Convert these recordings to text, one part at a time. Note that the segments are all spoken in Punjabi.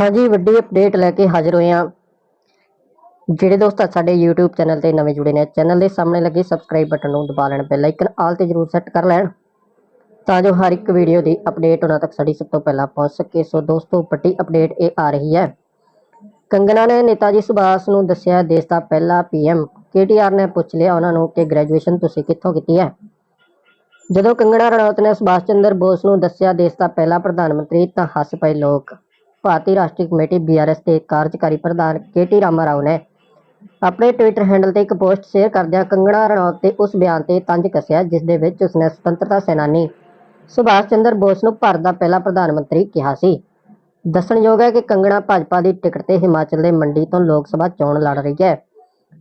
ਹਾਂਜੀ, ਵੱਡੀ ਅਪਡੇਟ ਲੈ ਕੇ ਹਾਜ਼ਰ ਹੋਏ ਹਾਂ। ਜਿਹੜੇ ਦੋਸਤ ਸਾਡੇ YouTube ਚੈਨਲ ਤੇ ਨਵੇਂ ਜੁੜੇ ਨੇ ਚੈਨਲ ਦੇ ਸਾਹਮਣੇ ਲੱਗੇ ਸਬਸਕ੍ਰਾਈਬ ਬਟਨ ਨੂੰ ਦਬਾ ਲੈਣ ਬੈਲ ਆਈਕਨ ਆਲ ਤੇ ਜਰੂਰ ਸੈੱਟ ਕਰ ਲੈਣ, ਤਾਂ ਜੋ ਹਰ ਇੱਕ ਵੀਡੀਓ ਦੀ ਅਪਡੇਟ ਉਹਨਾਂ ਤੱਕ ਸਾਡੀ ਸਭ ਤੋਂ ਪਹਿਲਾਂ ਪਹੁੰਚ ਸਕੇ। ਸੋ ਦੋਸਤੋ, ਵੱਡੀ ਅਪਡੇਟ ਇਹ ਆ ਰਹੀ ਹੈ। ਕੰਗਨਾ ਨੇ ਨੇਤਾਜੀ ਸੁਭਾਸ਼ ਨੂੰ ਦੱਸਿਆ, ਦੇਸ਼ ਦਾ ਪਹਿਲਾ ਪੀਐਮ ਕੇਟੀਆਰ ਨੇ ਪੁੱਛ ਲਿਆ ਉਹਨਾਂ ਨੂੰ ਕਿ ਗ੍ਰੈਜੂਏਸ਼ਨ ਤੁਸੀਂ ਕਿੱਥੋਂ ਕੀਤੀ ਹੈ? ਜਦੋਂ ਕੰਗਣਾ ਰਣੌਤ ਨੇ ਸੁਭਾਸ਼ ਚੰਦਰ ਬੋਸ ਨੂੰ ਦੱਸਿਆ, ਦੇਸ਼ ਦਾ ਪਹਿਲਾ ਪ੍ਰਧਾਨ ਮੰਤਰੀ, ਤਾਂ ਹੱਸ ਪਏ ਲੋਕ। ਭਾਰਤੀ ਰਾਸ਼ਟਰੀ ਕਮੇਟੀ ਬੀਆਰਐਸ ਦੇ ਕਾਰਜਕਾਰੀ ਪ੍ਰਧਾਨ ਕੇਟੀ ਰਾਮਾ ਰਾਓ ਨੇ ਆਪਣੇ ਟਵਿੱਟਰ ਹੈਂਡਲ ਤੇ ਇੱਕ ਪੋਸਟ ਸ਼ੇਅਰ ਕਰਦਿਆਂ ਕੰਗਣਾ ਰਣੌਤ ਦੇ ਉਸ ਬਿਆਨ ਤੇ ਤੰਜ ਕੱਸਿਆ, ਜਿਸ ਦੇ ਵਿੱਚ ਉਸਨੇ ਸੁਤੰਤਰਤਾ ਸੈਨਾਨੀ ਸੁਭਾਸ਼ ਚੰਦਰ ਬੋਸ ਨੂੰ ਭਾਰਤ ਦਾ ਪਹਿਲਾ ਪ੍ਰਧਾਨ ਮੰਤਰੀ ਕਿਹਾ ਸੀ। ਦੱਸਣਯੋਗ ਹੈ ਕਿ ਕੰਗਣਾ ਭਾਜਪਾ ਦੀ ਟਿਕਟ ਤੇ ਹਿਮਾਚਲ ਦੇ ਮੰਡੀ ਤੋਂ ਲੋਕ ਸਭਾ ਚੋਣ ਲੜ ਰਹੀ ਹੈ।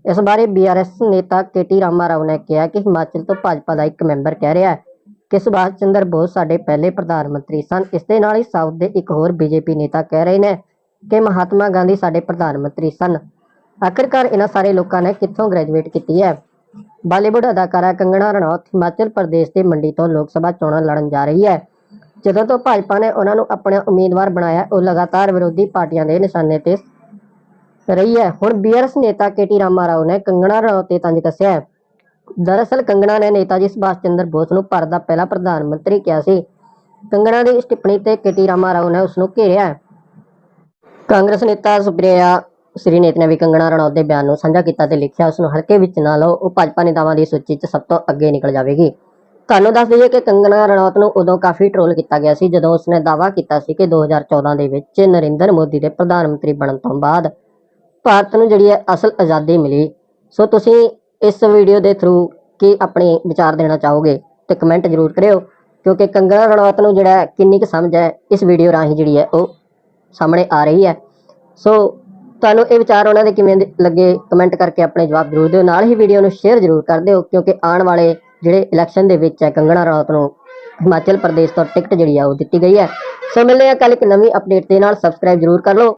ਇਸ ਬਾਰੇ ਬੀਆਰਐਸ ਨੇਤਾ ਕੇਟੀ ਰਾਮਾ ਰਾਓ ਨੇ ਕਿਹਾ ਕਿ ਹਿਮਾਚਲ ਤੋਂ ਭਾਜਪਾ ਦਾ ਇੱਕ ਮੈਂਬਰ ਕਹਿ ਰਿਹਾ ਹੈ ਕਿ ਸੁਭਾਸ਼ ਚੰਦਰ ਬੋਸ ਸਾਡੇ ਪਹਿਲੇ ਪ੍ਰਧਾਨ ਮੰਤਰੀ ਸਨ। ਇਸ ਦੇ ਨਾਲ ਹੀ ਸਾਊਥ ਦੇ ਇੱਕ ਹੋਰ ਬੀਜੇਪੀ ਨੇਤਾ ਕਹਿ ਰਹੇ ਨੇ ਕਿ ਮਹਾਤਮਾ ਗਾਂਧੀ ਸਾਡੇ ਪ੍ਰਧਾਨ ਮੰਤਰੀ ਸਨ। ਆਖਿਰਕਾਰ ਇਹਨਾਂ ਸਾਰੇ ਲੋਕਾਂ ਨੇ ਕਿੱਥੋਂ ਗ੍ਰੈਜੂਏਟ ਕੀਤੀ ਹੈ? ਬਾਲੀਵੁੱਡ ਅਦਾਕਾਰਾ ਕੰਗਣਾ ਰਣੌਤ ਹਿਮਾਚਲ ਪ੍ਰਦੇਸ਼ ਦੇ ਮੰਡੀ ਤੋਂ ਲੋਕ ਸਭਾ ਚੋਣਾਂ ਲੜਨ ਜਾ ਰਹੀ ਹੈ। ਜਦੋਂ ਤੋਂ ਭਾਜਪਾ ਨੇ ਉਹਨਾਂ ਨੂੰ ਆਪਣਾ ਉਮੀਦਵਾਰ ਬਣਾਇਆ, ਉਹ ਲਗਾਤਾਰ ਵਿਰੋਧੀ ਪਾਰਟੀਆਂ ਦੇ ਨਿਸ਼ਾਨੇ ਤੇ ਰਹੀ ਹੈ। ਹੁਣ ਬੀਆਰਐਸ ਨੇਤਾ ਕੇਟੀ ਰਾਮਾ ਰਾਓ ਨੇ ਕੰਗਣਾ ਰਣੌਤ ਤੇ ਤੰਜ ਕੱਸਿਆ ਹੈ। ਦਰਅਸਲ ਕੰਗਣਾ ਨੇ ਨੇਤਾਜੀ ਸੁਭਾਸ਼ ਚੰਦਰ ਬੋਸ ਨੂੰ ਭਾਰਤ ਦਾ ਪਹਿਲਾ ਪ੍ਰਧਾਨ ਮੰਤਰੀ ਕਿਹਾ ਸੀ। ਕੰਗਣਾ ਦੀ ਇਸ ਟਿੱਪਣੀ ਤੇ ਕੇਟੀ ਰਾਮਾ ਰਾਓ ਨੇ ਉਸ ਨੂੰ ਘੇਰਿਆ। ਕਾਂਗਰਸ ਨੇਤਾ ਸੁਪ੍ਰਿਆ ਸ੍ਰੀ ਸ੍ਰੀਨੇਤ ਨੇ ਵੀ ਕੰਗਣਾ ਰਣੌਤ ਦੇ ਬਿਆਨ ਨੂੰ ਸਾਂਝਾ ਕੀਤਾ ਤੇ ਲਿਖਿਆ ਉਸ ਨੂੰ ਹਲਕੇ ਵਿੱਚ ਨਾ ਲਓ, ਉਹ ਭਾਜਪਾ ਨੇਤਾਵਾਂ ਦੀ ਸੂਚੀ 'ਚ ਸਭ ਤੋਂ ਅੱਗੇ ਨਿਕਲ ਜਾਵੇਗੀ। ਤੁਹਾਨੂੰ ਦੱਸ ਦਈਏ ਕਿ ਕੰਗਣਾ ਰਣੌਤ ਨੂੰ ਉਦੋਂ ਕਾਫੀ ਟ੍ਰੋਲ ਕੀਤਾ ਗਿਆ ਸੀ, ਜਦੋਂ ਉਸਨੇ ਦਾਅਵਾ ਕੀਤਾ ਸੀ ਕਿ 2014 ਦੇ ਵਿੱਚ ਨਰਿੰਦਰ ਮੋਦੀ ਦੇ ਪ੍ਰਧਾਨ ਮੰਤਰੀ ਬਣਨ ਤੋਂ ਬਾਅਦ ਭਾਰਤ ਨੂੰ ਜਿਹੜੀ ਹੈ ਅਸਲ ਆਜ਼ਾਦੀ ਮਿਲੀ। ਸੋ ਤੁਸੀਂ ਇਸ ਵੀਡੀਓ ਦੇ ਥਰੂ ਕੀ ਆਪਣੇ ਵਿਚਾਰ ਦੇਣਾ ਚਾਹੋਗੇ ਤੇ ਕਮੈਂਟ ਜ਼ਰੂਰ ਕਰਿਓ, ਕਿਉਂਕਿ ਕੰਗਣਾ ਰਣੌਤ ਨੂੰ ਜਿਹੜਾ ਕਿੰਨੀ ਕੁ ਸਮਝ ਹੈ, ਇਸ ਵੀਡੀਓ ਰਾਹੀਂ ਜਿਹੜੀ ਹੈ ਉਹ ਸਾਹਮਣੇ ਆ ਰਹੀ ਹੈ। ਸੋ ਤੁਹਾਨੂੰ ਇਹ ਵਿਚਾਰ ਉਹਨਾਂ ਦੇ ਕਿਵੇਂ ਲੱਗੇ ਕਮੈਂਟ ਕਰਕੇ ਆਪਣੇ ਜਵਾਬ ਜ਼ਰੂਰ ਦਿਓ। ਨਾਲ ਹੀ ਵੀਡੀਓ ਨੂੰ ਸ਼ੇਅਰ ਜ਼ਰੂਰ ਕਰ ਦਿਓ, ਕਿਉਂਕਿ ਆਉਣ ਵਾਲੇ ਜਿਹੜੇ ਇਲੈਕਸ਼ਨ ਦੇ ਵਿੱਚ ਹੈ, ਕੰਗਣਾ ਰਣੌਤ ਨੂੰ ਹਿਮਾਚਲ ਪ੍ਰਦੇਸ਼ ਤੋਂ ਟਿਕਟ ਜਿਹੜੀ ਆ ਉਹ ਦਿੱਤੀ ਗਈ ਹੈ। ਸੋ ਮਿਲਦੇ ਹਾਂ ਕੱਲ ਇੱਕ ਨਵੀਂ ਅਪਡੇਟ ਦੇ ਨਾਲ ਸਬਸਕ੍ਰਾਈਬ ਜ਼ਰੂਰ ਕਰ ਲਓ।